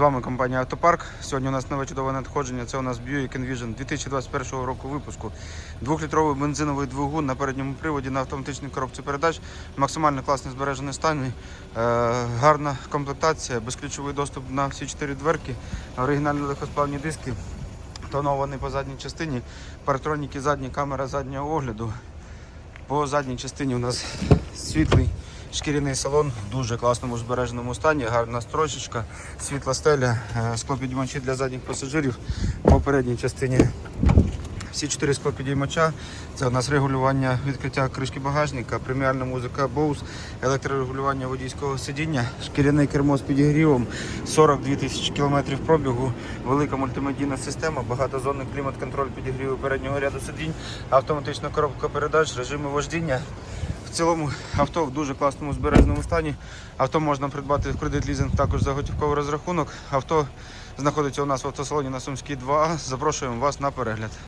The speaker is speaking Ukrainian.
вами компанія Автопарк. Сьогодні у нас нове чудове надходження. Це у нас Buick Envision 2021 року випуску. Двохлітровий бензиновий двигун на передньому приводі на автоматичній коробці передач. Максимально класний збережений стан. Е, гарна комплектація, безключовий доступ на всі чотири дверки, оригінальні легкосплавні диски, тонований по задній частині, паратроніки задні, камера заднього огляду. По задній частині у нас світлий шкіряний салон в дуже класному збереженому стані, гарна строчечка, світла стеля, е, склопідіймачі для задніх пасажирів. По передній частині всі чотири склопідіймача. Це у нас регулювання відкриття кришки багажника, преміальна музика Bose, електрорегулювання водійського сидіння, шкіряне кермо з підігрівом, 42 тисячі кілометрів пробігу, велика мультимедійна система, багатозонний клімат-контроль підігріву переднього ряду сидінь, автоматична коробка передач, режими вождіння. Цілому авто в дуже класному збереженому стані. Авто можна придбати в кредит лізинг також за готівковий розрахунок. Авто знаходиться у нас в автосалоні на Сумській 2А. Запрошуємо вас на перегляд.